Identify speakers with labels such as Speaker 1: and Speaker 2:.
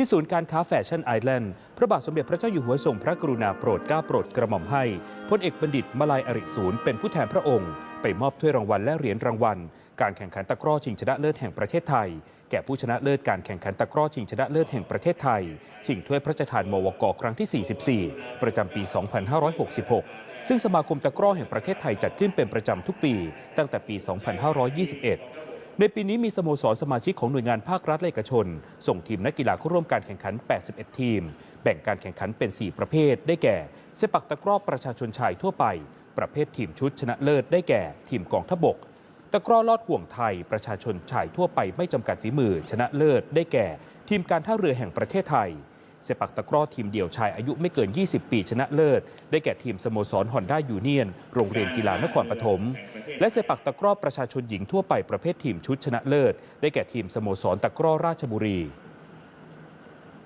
Speaker 1: ที่ศูนย์การค้าแฟชั่นไอแลนด์พระบาทสมเด็จพระเจ้าอยู่หัวทรงพระกรุณาโปรดเกล้าโปรดกระหม่อมให้พลเอกบัณฑิตมาลายอริศูนย์เป็นผู้แทนพระองค์ ไปมอบถ้วยรางวัลและเหรียญรางวัล การแข่งขันตะกร้อชิงชนะเลิศแห่งประเทศไทย แก่ผู้ชนะเลิศการแข่งขันตะกร้อชิงชนะเลิศแห่งประเทศไทยชิงถ้วยพระราชทานมวกครั้งที่ 44 ประจำปี 2566 ซึ่งสมาคมตะกร้อแห่งประเทศไทยจัดขึ้นเป็นประจำทุกปี ตั้งแต่ปี 2521 ในปีนี้มีสโมสรสมาชิกของหน่วยงานภาครัฐและเอกชน ส่งทีมนักกีฬาเข้าร่วมการแข่งขัน 81 ทีม แบ่งการแข่งขันเป็น 4 ประเภท ได้แก่เซปักตะกร้อประชาชนชายทั่วไป ประเภททีมชุดชนะเลิศได้แก่ ทีมกองทบก ตะกร้อลอดห่วงไทย ประชาชนชายทั่วไปไม่จำกัดฝีมือ ชนะเลิศได้แก่ ทีมการท่าเรือแห่งประเทศไทยเซปักตะกร้อทีมเดี่ยวชายอายุไม่เกิน 20 ปีชนะเลิศ ได้แก่ทีมสโมสรฮอนด้ายูเนียน โรงเรียนกีฬานครปฐม และเซปักตะกร้อประชาชนหญิงทั่วไปประเภททีมชุดชนะเลิศ ได้แก่ทีมสโมสรตะกร้อราชบุรี